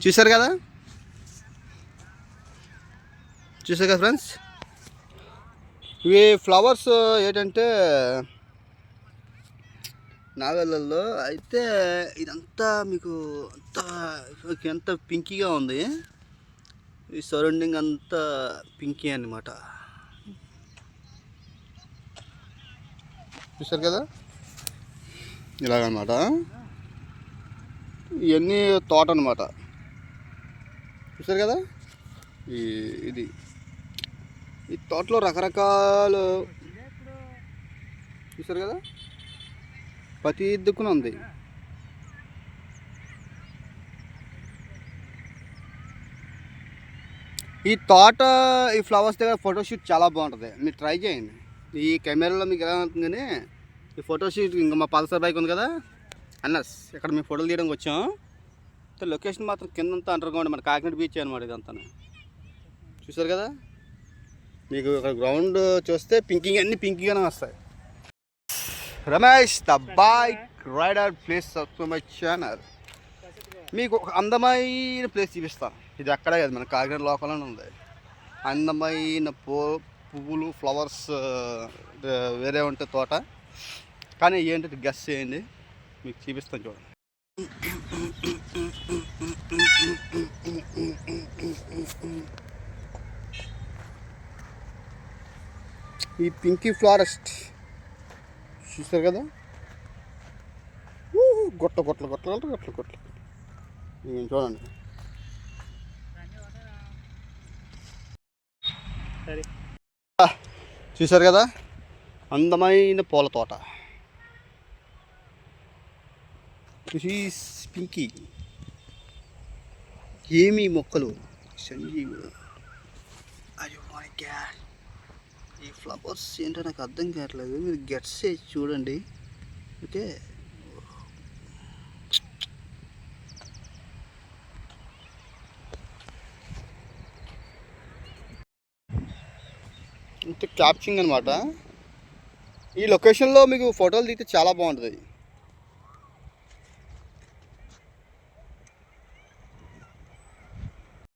చూసారు కదా? చూసారు కదా ఫ్రెండ్స్? ఇవి ఫ్లవర్స్ ఏంటంటే నాగళ్ళల్లో అయితే ఇదంతా మీకు అంతా ఎంత పింకీగా ఉంది. ఈ సరౌండింగ్ అంతా పింకీ అన్నమాట. చూసారు కదా? ఇలాగనమాట. ఇవన్నీ తోట అనమాట చూసారు కదా? ఈ ఇది. ఈ తోటలో రకరకాలు చూసారు కదా? ప్రతి దిక్కున ఉంది. ఈ తోట ఈ ఫ్లవర్స్ దగ్గర ఫోటోషూట్ చాలా బాగుంటుంది. మీరు ట్రై చేయండి. ఈ కెమెరాలో మీకు ఎలా ఉంటుంది కానీ ఈ ఫోటోషూట్ ఇంకా మా పల్సర్ బైక్ ఉంది కదా? అన్నస్ ఇక్కడ మేము ఫోటోలు తీయడానికి వచ్చాం. లొకేషన్ మాత్రం కిందంతా అండర్ గ్రౌండ్ మన కాకినాడ బీచ్ అనమాట ఇదంతా చూసారు కదా? మీకు ఇక్కడ గ్రౌండ్ చూస్తే పింకింగ్ అన్ని పింకింగ్గానే వస్తాయి. Ramesh the bike rider place my channel మీకు ఒక అందమైన ప్లేస్ చూపిస్తాను ఇది అక్కడే కాదు మన కాకినాడ లోకల్లోనే ఉంది. అందమైన పూ పువ్వులు ఫ్లవర్స్ వేరే ఉంటే తోట. కానీ ఏంటంటే గెస్ చేయండి. మీకు చూపిస్తాను చూడండి. ఈ పింకీ ఫారెస్ట్ చూస్తారు కదా? ఊ, గొట్ల గొట్ల గొట్ల గొట్ల గొట్ల గొట్ల. ఇవి చూడండి. చూశారు కదా? అందమైన పూల తోట. పింకీ ఏమి మొక్కలు? సంజీవులు అయ్యో మై గాడ్ ఈ ఫ్లవర్స్ ఏంటో నాకు అర్థం కావట్లేదు. మీరు గెట్స్ చేసి చూడండి. ఓకే? ఇంత క్యాప్చింగ్ అనమాట ఈ లొకేషన్లో మీకు ఫోటోలు దిగితే చాలా బాగుంటుంది.